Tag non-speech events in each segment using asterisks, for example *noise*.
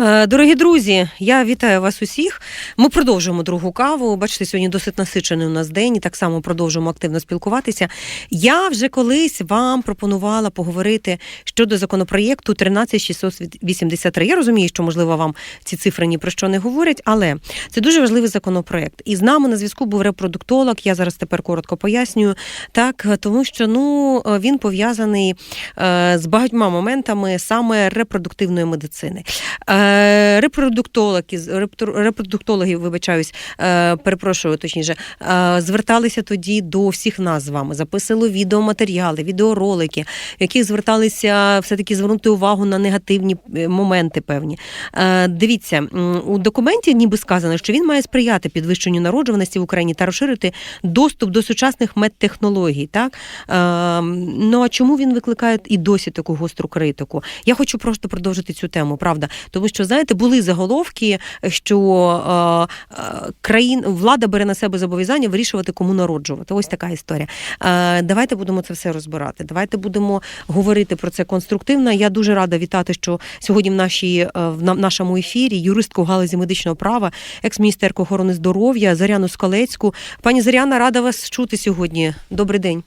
Е, Дорогі друзі, я вітаю вас усіх. Ми продовжуємо другу каву. Бачите, сьогодні досить насичений у нас день, і так само продовжуємо активно спілкуватися. Я вже колись вам пропонувала поговорити щодо законопроєкту 13683. Я розумію, що можливо вам ці цифри ні про що не говорять, але це дуже важливий законопроєкт. І з нами на зв'язку був репродуктолог. Я зараз тепер коротко пояснюю. Так, тому що ну він пов'язаний е, з багатьма моментами саме репродуктивної медицини. Репродуктологи, репродуктологи, вибачаюсь, е, перепрошую точніше, е, зверталися тоді до всіх нас з вами, записували відеоматеріали, відеоролики, в яких зверталися все-таки звернути увагу на негативні е, моменти певні. Дивіться, у документі ніби сказано, що він має сприяти підвищенню народжуваності в Україні та розширити доступ до сучасних медтехнологій. Так? Ну а чому він викликає і досі таку гостру критику? Я хочу просто продовжити цю тему, правда. Тому що, знаєте, були заголовки, що е, е, країн влада бере на себе зобов'язання вирішувати, кому народжувати. Ось така історія. Е, давайте будемо це все розбирати. Давайте будемо говорити про це конструктивно. Я дуже рада вітати, що сьогодні в нашій е, в нашому ефірі юристку галузі медичного права, екс-міністерку охорони здоров'я Заряну Скалецьку. Пані Заряна, рада вас чути сьогодні. Добрий день.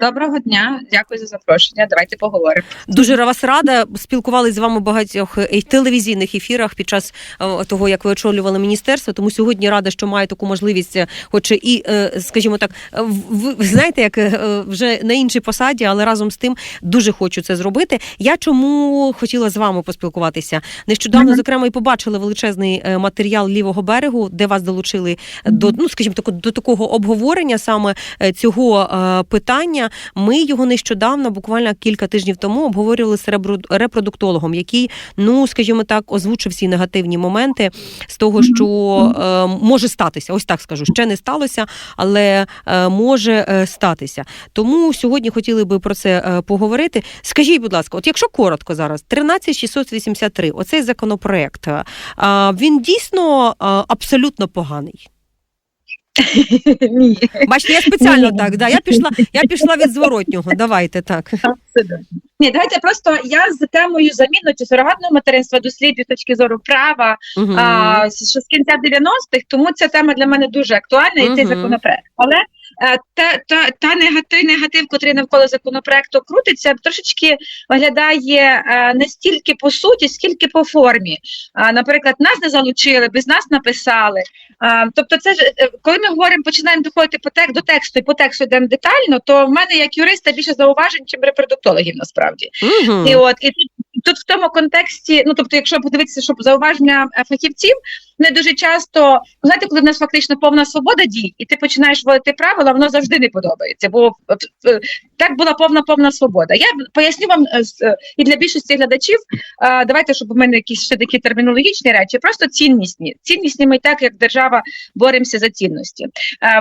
Доброго дня, дякую за запрошення. Давайте поговоримо. Дуже вас рада. Спілкувалися з вами в багатьох е, телевізійних ефірах під час е, того, як ви очолювали міністерство. Тому сьогодні рада, що маю таку можливість, е, хоч і, скажімо так, ви знаєте, як вже на іншій посаді, але разом з тим дуже хочу це зробити. Я чому хотіла з вами поспілкуватися? Нещодавно, Мгм. зокрема, і побачили величезний матеріал лівого берегу, де вас долучили до ну, скажімо так, до такого обговорення саме цього е, Ми його нещодавно, буквально кілька тижнів тому, обговорювали з репродуктологом, який, ну скажімо так, озвучив всі негативні моменти з того, що е, може статися. Ось так скажу. Ще не сталося, але е, може е, статися. Тому сьогодні хотіли би про це е, поговорити. Скажіть, будь ласка, от якщо коротко зараз, 13683, оцей законопроект, е, він дійсно е, абсолютно поганий. *laughs* Ні, Бачите, я спеціально Ні. так. Да, я пішла, я пішла від зворотнього. Давайте так. абсолютно. Ні, давайте просто я з темою заміну чи сурогатного материнства досліджую з точки зору права угу. а, з- з кінця 90-х, тому ця тема для мене дуже актуальна і цей законопроект. Але та, та, та негатив, негатив, котрий навколо законопроекту крутиться, трошечки виглядає е, не стільки по суті, скільки по формі. Наприклад, нас не залучили, без нас написали. Тобто, це ж е, коли ми говоримо, починаємо доходити по тек, до тексту і по тексту йдемо детально, то в мене як юриста більше зауважень, чим репродуктологів насправді. Мгм. І от і тут, тут в тому контексті, ну тобто, якщо подивитися, щоб зауваження е, фахівців, не дуже часто знаєте, коли в нас фактично повна свобода дій, і ти починаєш вводити правила, воно завжди не подобається. Бо е, так була повна повна свобода. Я поясню вам е, е, і для більшості глядачів. Давайте, щоб у мене якісь ще такі термінологічні речі, просто ціннісні. Ціннісні ми так, як держава, боремося за цінності.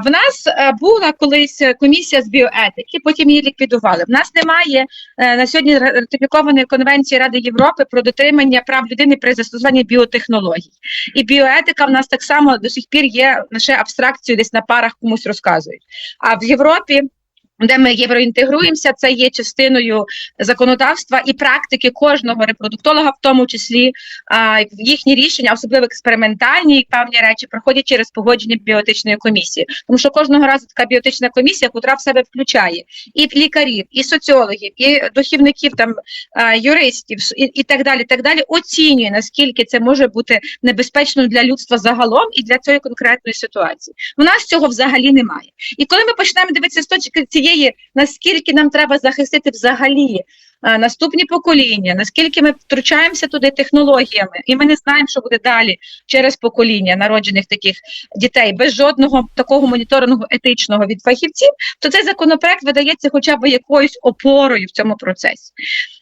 В нас була колись комісія з біоетики, потім її ліквідували. В нас немає на сьогодні ратифікованої конвенції Ради Європи про дотримання прав людини при застосуванні біотехнологій. І біоетика в нас так само до сих пір є лише абстракцією, десь на парах комусь розказують. А в Європі. Де ми євроінтегруємося, це є частиною законодавства і практики кожного репродуктолога, в тому числі а, їхні рішення, особливо експериментальні і певні речі, проходять через погодження біотичної комісії. Тому що кожного разу така біотична комісія, котра в себе включає і лікарів, і соціологів, і дохівників там а, юристів і, і так далі. Так далі оцінює наскільки це може бути небезпечно для людства загалом і для цієї конкретної ситуації. У нас цього взагалі немає. І коли ми почнемо дивитися з точки цієї, наскільки нам треба захистити взагалі наступні покоління, наскільки ми втручаємося туди технологіями, і ми не знаємо, що буде далі через покоління народжених таких дітей без жодного такого моніторингу етичного від фахівців, то цей законопроект видається хоча б якоюсь опорою в цьому процесі.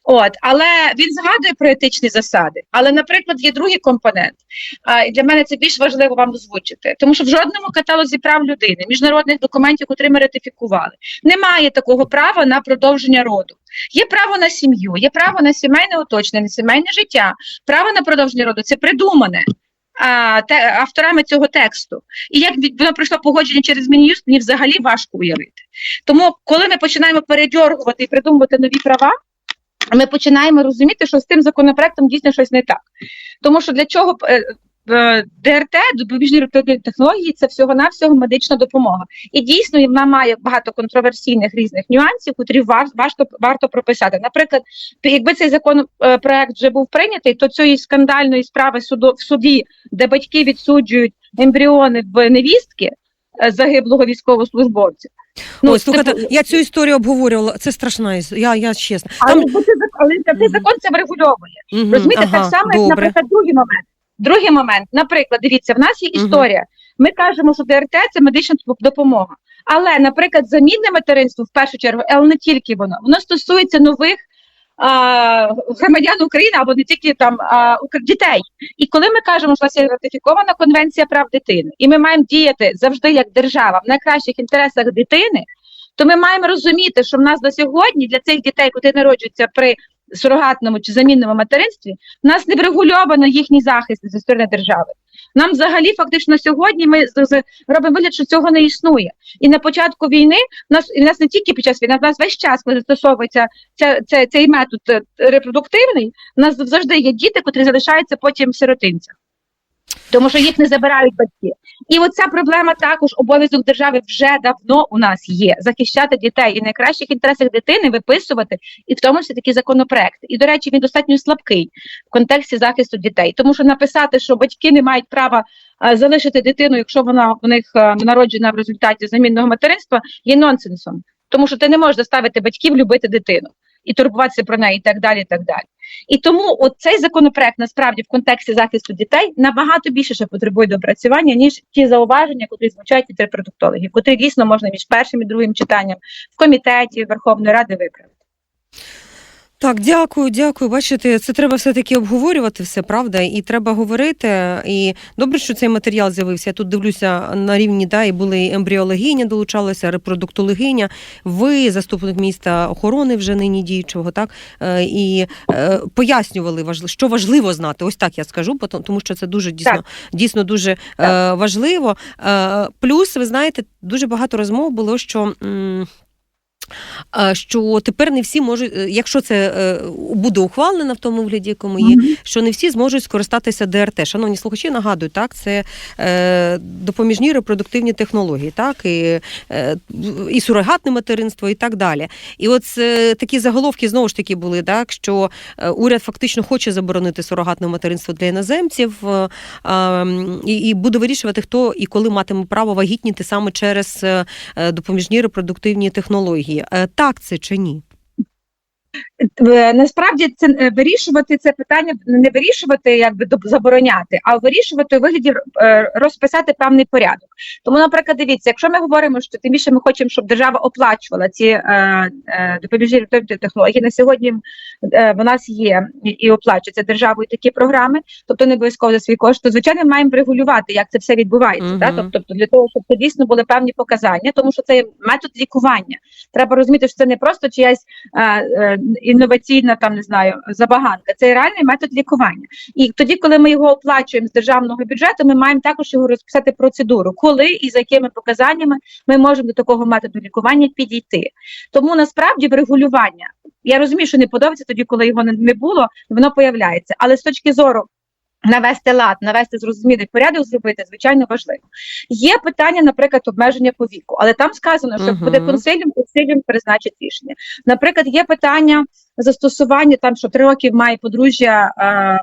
От, але він згадує про етичні засади. Але, наприклад, є другий компонент. А, і для мене це більш важливо вам озвучити, тому що в жодному каталозі прав людини, міжнародних документів, котрі ми ратифікували, немає такого права на продовження роду. Є право на сім'ю, є право на сімейне оточення, сімейне життя, право на продовження роду це придумане. А, те, авторами цього тексту. І як воно пройшло погодження через Мін'юст, мені взагалі важко уявити. Тому, коли ми починаємо передьоргувати і придумувати нові права, ми починаємо розуміти, що з тим законопроектом дійсно щось не так. Тому що для чого е, е, ДРТ, допоміжні репродуктивні технології, це всього-навсього медична допомога. І дійсно вона має багато контроверсійних різних нюансів, котрі вар, варто, прописати. Наприклад, якби цей законопроект вже був прийнятий, то цієї скандальної справи в суді, де батьки відсуджують ембріони в невістки е, загиблого військовослужбовця. Ой, слухайте, типу, я цю історію обговорювала. Це страшна історія. Я, я чесно. але, Там, Але, але цей закон це врегульовує. Угу, Розумієте, ага, так само, як, наприклад, другий момент. Другий момент, наприклад, дивіться, в нас є історія. історія. Ми кажемо, що ДРТ це медична доп- допомога. Але, наприклад, замінне материнство в першу чергу, але не тільки воно, воно стосується нових громадян України або не тільки там а, дітей. І коли ми кажемо, що у нас є ратифікована конвенція прав дитини, і ми маємо діяти завжди як держава в найкращих інтересах дитини, то ми маємо розуміти, що в нас до сьогодні для цих дітей, які народжуються при сурогатному чи замінному материнстві, в нас не врегульовано їхній захист зі сторони держави. Нам взагалі фактично сьогодні ми з- робимо вигляд, що цього не існує. І на початку війни в нас і в нас не тільки під час війни, в нас весь час, коли застосовується ця, ця, цей метод е, репродуктивний, в нас завжди є діти, котрі залишаються потім в сиротинцях. Тому що їх не забирають батьки. І оця проблема також обов'язок держави вже давно у нас є захищати дітей і найкращих інтересах дитини виписувати, і в тому числі такі законопроекти. І до речі, він достатньо слабкий в контексті захисту дітей, тому що написати, що батьки не мають права залишити дитину, якщо вона в них народжена в результаті замінного материнства, є нонсенсом, тому що ти не можеш заставити батьків любити дитину і турбуватися про неї, і так далі. і так далі. І тому от цей законопроект насправді в контексті захисту дітей набагато більше ще потребує допрацювання, ніж ті зауваження, які звучать від репродуктологів, котрі дійсно можна між першим і другим читанням в комітеті Верховної Ради виправити. Так, дякую, дякую. Бачите, це треба все-таки обговорювати все, правда, і треба говорити. І добре, що цей матеріал з'явився. Я тут дивлюся на рівні, да, і були і ембріологиня долучалася, репродуктологиня, ви, заступник міста охорони вже нині діючого, так е, і е, пояснювали що важливо знати. Ось так я скажу, тому що це дуже дійсно Так. дійсно дуже е, важливо. Е, плюс, ви знаєте, дуже багато розмов було, що. Що тепер не всі можуть, е, якщо це е, буде ухвалено в тому вигляді, якому є, що не всі зможуть скористатися ДРТ. Шановні слухачі, нагадую, так це е, допоміжні репродуктивні технології, так і, і сурогатне материнство, і так далі. І от такі заголовки знову ж таки були, так що уряд фактично хоче заборонити сурогатне материнство для іноземців е, е, і, буде вирішувати, хто і коли матиме право вагітніти саме через допоміжні репродуктивні технології. Е, Так це чи ні? Е, Насправді це е, вирішувати це питання не вирішувати, якби забороняти, а вирішувати у вигляді е, розписати певний порядок. Тому, наприклад, дивіться, якщо ми говоримо, що тим більше ми хочемо, щоб держава оплачувала ці е, е, допоміжні технології. На сьогодні е, в нас є і, оплачуються державою такі програми, тобто не обов'язково за свій кошт, то звичайно ми маємо регулювати, як це все відбувається. Мгм. Так? Тобто для того, щоб це дійсно були певні показання, тому що це метод лікування. Треба розуміти, що це не просто чиясь е, е, інноваційна там не знаю забаганка. Це реальний метод лікування. І тоді, коли ми його оплачуємо з державного бюджету, ми маємо також його розписати процедуру, коли і за якими показаннями ми можемо до такого методу лікування підійти. Тому насправді врегулювання. Я розумію, що не подобається тоді, коли його не- було, воно появляється. Але з точки зору навести лад, навести зрозумілий порядок, зробити звичайно важливо. Є питання, наприклад, обмеження по віку, але там сказано, що буде консиліум, консиліум призначить рішення. Наприклад, є питання застосування там, що три роки має подружжя е, е,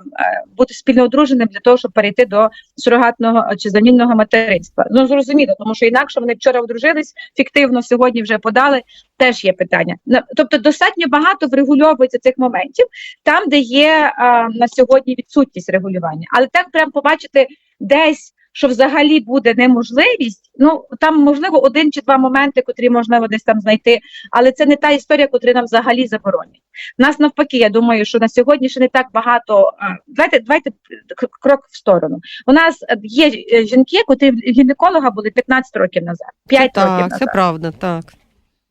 бути спільно одруженим для того, щоб перейти до сурогатного чи замінного материнства. Ну зрозуміло, тому що інакше вони вчора одружились фіктивно, сьогодні вже подали. Теж є питання. Тобто достатньо багато врегульовується цих моментів там, де є е, на сьогодні відсутність регулювання. Але так прям побачити десь, що взагалі буде неможливість. Ну там можливо один чи два моменти, котрі можливо десь там знайти, але це не та історія, котрі нам взагалі заборонять. Нас навпаки, я думаю, що на сьогодні ще не так багато. Давайте давайте крок в сторону. У нас є е, жінки, котрі гінеколога були 15 років назад, 5 років Так, назад. це правда, так.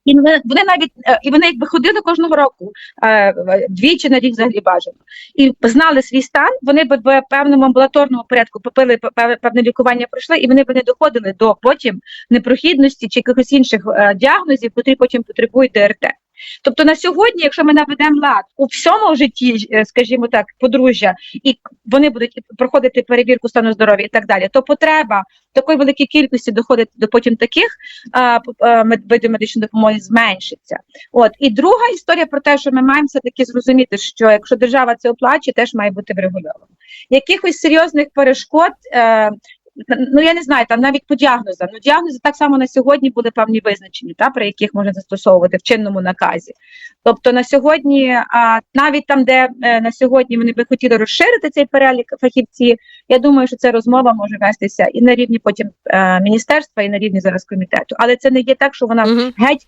І вони, навіть е, і вони якби ходили кожного року е, двічі на рік взагалі бажано. І знали свій стан. Вони б в певному амбулаторному порядку попили пе- пе- певне лікування, пройшли, і вони б не доходили до потім непрохідності чи якихось інших е, діагнозів, котрі потім потребують ДРТ. Тобто на сьогодні, якщо ми наведемо лад у всьому житті, е, скажімо так, подружжя, і вони будуть проходити перевірку стану здоров'я і так далі, то потреба такої великої кількості доходити до потім таких мед- видів медичної допомоги зменшиться. От і друга історія про те, що ми маємо все таки зрозуміти, що якщо держава це оплачує, теж має бути врегульовано. Якихось серйозних перешкод. Е, Ну, я не знаю, там навіть по діагнозам. Ну, діагнози так само на сьогодні були певні визначені, та, при яких можна застосовувати в чинному наказі. Тобто на сьогодні, а, навіть там, де е, на сьогодні вони би хотіли розширити цей перелік фахівців, я думаю, що ця розмова може вестися і на рівні потім е, міністерства, і на рівні зараз комітету. Але це не є так, що вона Мгм. геть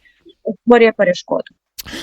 створює перешкоду.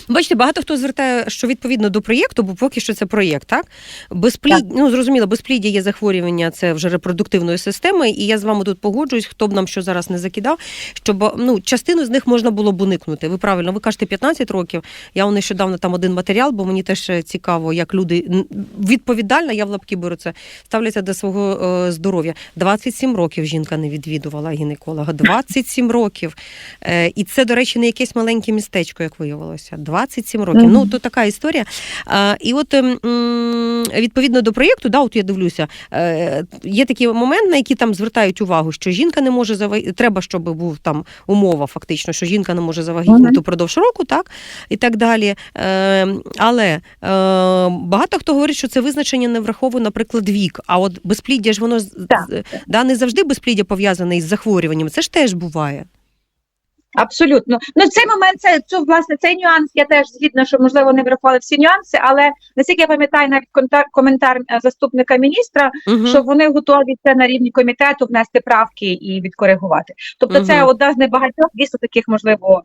Бачите, багато хто звертає, що відповідно до проєкту, бо поки що це проєкт, так? Безплід... Ну, зрозуміло, безпліддя є захворювання, це вже репродуктивної системи, і я з вами тут погоджуюсь, хто б нам що зараз не закидав, щоб ну, частину з них можна було б уникнути. Ви правильно, ви кажете 15 років. Я он нещодавно там один матеріал, бо мені теж цікаво, як люди відповідально, я в лапки беру це, ставляться до свого е, здоров'я. 27 років жінка не відвідувала гінеколога. 27 років. Е, і це, до речі, не якесь маленьке містечко, як виявилося. 27 років. Мгм. Ну, то така історія. А, і от ем, м, відповідно до проєкту, да, от я дивлюся, е, є такий момент, на який там звертають увагу, що жінка не може завагітніти, треба, щоб був там умова, фактично, що жінка не може завагітніти Мгм. упродовж року, так і так далі. Е, але е, багато хто говорить, що це визначення не враховує, наприклад, вік. А от безпліддя ж воно з- да, не завжди безпліддя пов'язане із захворюванням. Це ж теж буває. Абсолютно. Ну цей момент, це, це власне цей нюанс. Я теж згідна, що можливо не врахували всі нюанси, але наскільки я пам'ятаю, навіть коментар, коментар заступника міністра, Угу. що вони готові це на рівні комітету внести правки і відкоригувати. Тобто, це одна з небагатьох дійсно таких можливо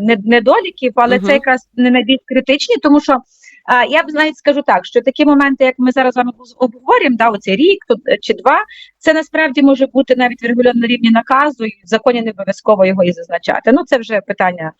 не- недоліків, але угу. це якраз не найбільш критичні, тому що. А, я б навіть скажу так, що такі моменти, як ми зараз з вами обговорюємо, да, оцей рік е, чи два, це насправді може бути навіть врегульовано на рівні наказу, і в законі не обов'язково його і зазначати. Ну це вже питання,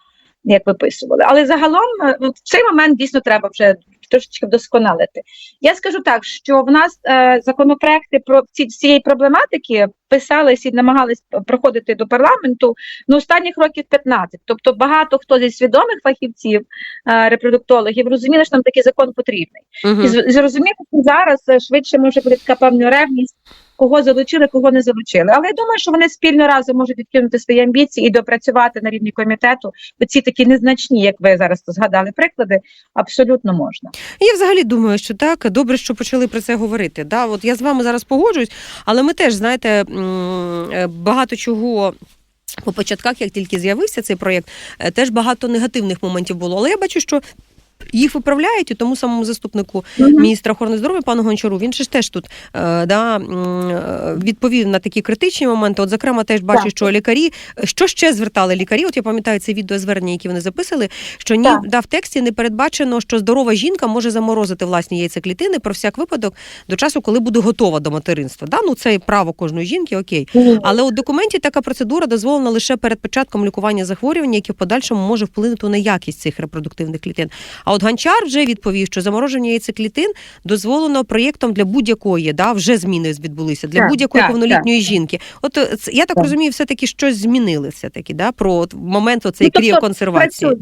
як виписували. Але загалом е, от в цей момент дійсно треба вже трошечки вдосконалити. Я скажу так, що в нас е, законопроекти про ці цієї проблематики писались і намагались проходити до парламенту ну останніх років 15. Тобто багато хто зі свідомих фахівців, е, репродуктологів розуміли, що нам такий закон потрібний. І з- зрозуміти, що зараз е, швидше може бути така певна ревність, кого залучили, кого не залучили. Але я думаю, що вони спільно разом можуть відкинути свої амбіції і допрацювати на рівні комітету. Бо ці такі незначні, як ви зараз згадали приклади, абсолютно можна. Я взагалі думаю, що так добре, що почали про це говорити. Да, от я з вами зараз погоджуюсь, але ми теж знаєте багато чого. По початках, як тільки з'явився цей проєкт, е, теж багато негативних моментів було. Але я бачу, що їх виправляють і тому самому заступнику міністра охорони здоров'я пану Гончару. Він же ж теж тут е, да, е, відповів на такі критичні моменти. От, зокрема, теж бачу, Так. що лікарі, що ще звертали лікарі? От я пам'ятаю це відеозвернення, які вони записали, що ні, да, в тексті не передбачено, що здорова жінка може заморозити власні яйцеклітини про всяк випадок до часу, коли буде готова до материнства. Да? Ну, це право кожної жінки, окей. Але у документі така процедура дозволена лише перед початком лікування захворювання, яке в подальшому може вплинути на якість цих репродуктивних клітин. А от Гончар вже відповів, що замороження яйцеклітин дозволено проєктом для будь-якої, да, вже зміни відбулися для Так, будь-якої так, повнолітньої жінки. От е, я так, Так. розумію, все таки щось змінили все таки, да, про от момент оцей Ну, тобто кріоконсервації.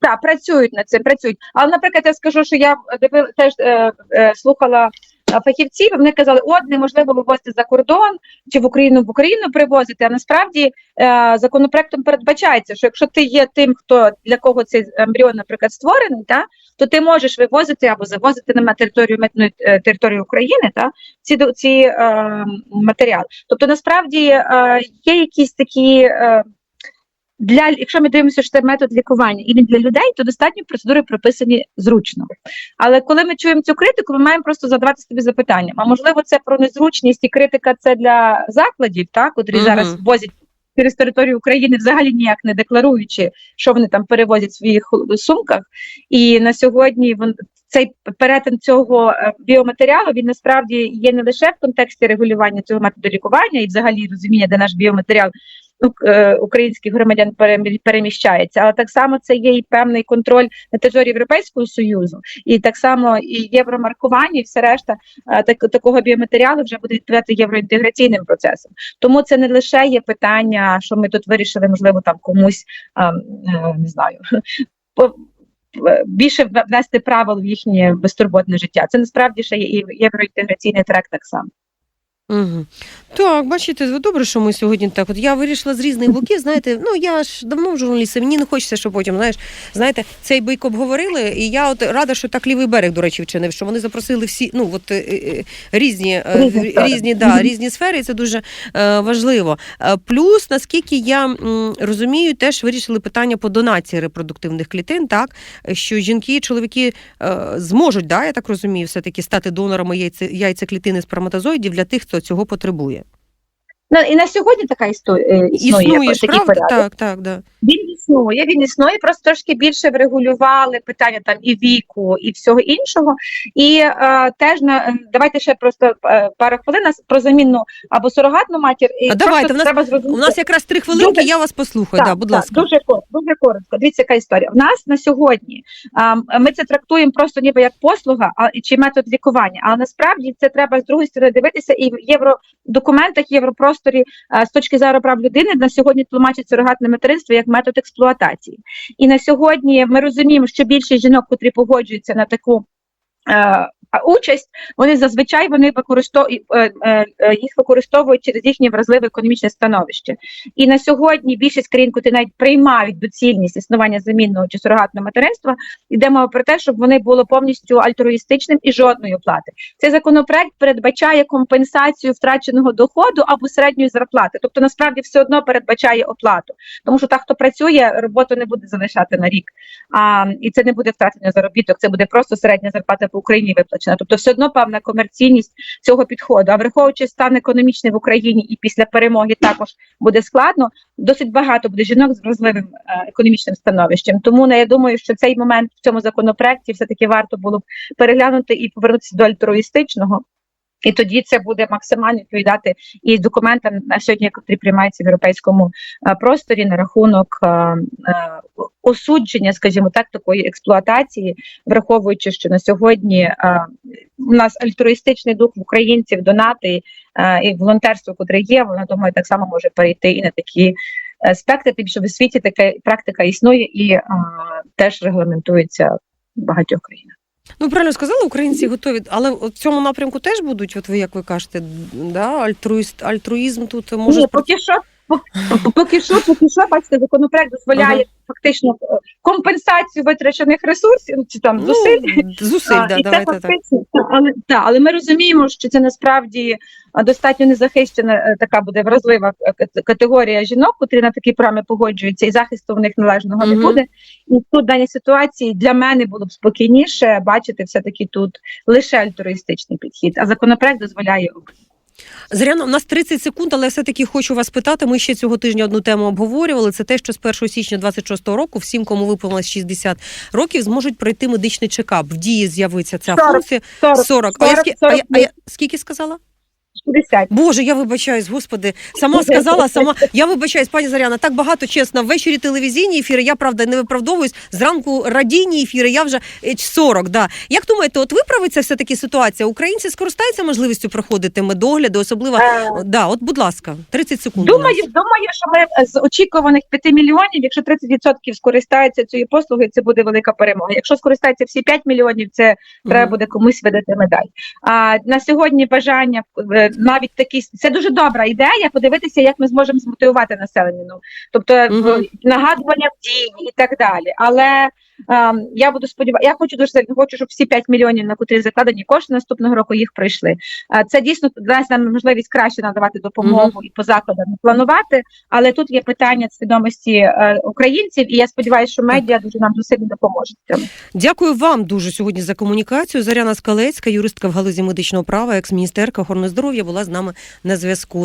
Так, працюють над цим, працюють. Але, наприклад, я скажу, що я дивила теж е, е, слухала а, фахівців. Вони казали, от неможливо вивозити за кордон чи в Україну в Україну привозити. А насправді е, законопроектом передбачається, що якщо ти є тим, хто для кого цей ембріон, наприклад, створений, та то ти можеш вивозити або завозити на територію митної е, території України, та ці ці е, матеріали. Тобто, насправді е, є якісь такі. Для якщо ми дивимося, що це метод лікування і він для людей, то достатньо процедури прописані зручно. Але коли ми чуємо цю критику, ми маємо просто задавати собі запитання: а можливо, це про незручність і критика це для закладів, так, котрі Мгм. зараз возять через територію України, взагалі ніяк не декларуючи, що вони там перевозять в своїх сумках. І на сьогодні вон цей перетин цього е, біоматеріалу він насправді є не лише в контексті регулювання цього методу лікування і взагалі розуміння, де наш біоматеріал українських громадян перемі- переміщається, але так само це є і певний контроль на території Європейського союзу, і так само і євромаркування, і все решта е, так, такого біоматеріалу вже буде відповідати євроінтеграційним процесам. Тому це не лише є питання, що ми тут вирішили, можливо, там комусь ем, е, не знаю. *laughs* е, Більше внести правил в їхнє безтурботне життя. Це насправді ще є євроінтеграційний трек так само. Угу. Так, бачите, ви добре, що ми сьогодні так. От я вирішила з різних боків. Знаєте, ну я ж давно в журналісті, мені не хочеться, щоб потім, знаєш, знаєте, цей бийк обговорили, і я от рада, що так лівий берег, до речі, вчинив, що вони запросили всі, ну от е, е, різні, е, Різні різні, да, різні сфери, і це дуже е, важливо. Плюс, наскільки я м, розумію, теж вирішили питання по донації репродуктивних клітин, так що жінки і чоловіки е, зможуть, да, я так розумію, все-таки стати донорами яйце, яйцеклітини сперматозоїдів для тих, хто цього потребує. Ну і на сьогодні така історія існує. Існує такий правда? порядок. Так, так, да. Він існує, він існує, просто трошки більше врегулювали питання там і віку, і всього іншого. І е, теж на е, давайте ще просто е, пару хвилин про замінну або сурогатну матір. І А давайте, в нас- треба зрозуміти. У нас якраз три хвилинки, Дуже- я вас послухаю. да, будь так, ласка. Дуже коротко, дуже коротко. Дивіться, яка історія. В нас на сьогодні а, ми це трактуємо просто ніби як послуга, а чи метод лікування. Але насправді це треба з другої сторони дивитися, і в євродокументах, європросторі а, з точки зору прав людини на сьогодні тлумачить сурогатне материнство як метод експлуатації. І на сьогодні ми розуміємо, що більше жінок, котрі погоджуються на таку. Е, а Участь вони зазвичай вони використовують їх використовують через їхнє вразливе економічне становище. І на сьогодні більшість країн, котрі навіть приймають доцільність існування замінного чи сурогатного материнства, йде мова про те, щоб вони було повністю альтруїстичним і жодної оплати. Цей законопроект передбачає компенсацію втраченого доходу або середньої зарплати. Тобто, насправді все одно передбачає оплату, тому що та, хто працює, роботу не буде залишати на рік. А, і це не буде втратення заробіток, це буде просто середня зарплата по Україні виплачена. Тобто, все одно певна комерційність цього підходу. А враховуючи стан економічний в Україні і після перемоги також буде складно. Досить багато буде жінок з вразливим е, економічним становищем. Тому ну, я думаю, що цей момент в цьому законопроекті все таки варто було б переглянути і повернутися до альтруїстичного. І тоді це буде максимально відповідати і документам на сьогодні, які приймаються в європейському е, просторі на рахунок е, е, осудження, скажімо так, такої експлуатації, враховуючи, що на сьогодні у нас альтруїстичний дух в українців, донати і волонтерство, котре є, воно думаю, так само може перейти і на такі спектри, тим що в світі така практика існує і теж регламентується в багатьох країнах. Ну, правильно сказали, українці готові, але в цьому напрямку теж будуть, от ви як ви кажете, да, альтруїст, альтруїзм тут може Ні, поки що, поки, що, поки що, бачите, законопроект дозволяє фактично е, компенсацію витрачених ресурсів ну, чи там зусиль. Ну, зусиль, А, да, і це давайте так. фактично, та, але, та, але ми розуміємо, що це насправді достатньо незахищена е, така буде вразлива е, категорія жінок, котрі на такі програми погоджуються, і захисту в них належного не буде. І тут в даній ситуації для мене було б спокійніше бачити все-таки тут лише альтруїстичний підхід, а законопроект дозволяє. Зоряна, у нас 30 секунд, але я все-таки хочу вас питати. Ми ще цього тижня одну тему обговорювали. Це те, що з 1 січня 26 року всім, кому виповнилось 60 років, зможуть пройти медичний чекап. В дії з'явиться ця 40, функція. 40, 40. А я, 40, а я, а я скільки сказала? 60. Боже, я вибачаюсь, господи, сама сказала, сама. Я вибачаюсь, пані Заряна, так багато чесно. Ввечері телевізійні ефіри. Я правда не виправдовуюсь. Зранку радійні ефіри. Я вже е, 40, Да. Як думаєте, от виправиться все таки ситуація? Українці скористаються можливістю проходити медогляди, особливо Е, да, от, будь ласка, 30 секунд. Думаю, думаю, що ми з очікуваних 5 мільйонів, якщо 30% скористаються цією послугою, це буде велика перемога. Якщо скористаються всі 5 мільйонів, це треба буде комусь видати медаль. А на сьогодні бажання е, навіть такі це дуже добра ідея. Подивитися, як ми зможемо змотивувати населення. Ну тобто угу. Нагадування в дії і так далі. Але я буду сподіватися, я хочу дуже сильно хочу, щоб всі 5 мільйонів, на котрі закладені кошти наступного року, їх пройшли. Е, Це дійсно дасть нам можливість краще надавати допомогу і по закладам планувати. Але тут є питання свідомості е, українців, і я сподіваюся, що медіа дуже нам дуже сильно допоможуть. Дякую вам дуже сьогодні за комунікацію. Заряна Скалецька, юристка в галузі медичного права, екс-міністерка охорони здоров'я, була з нами на зв'язку.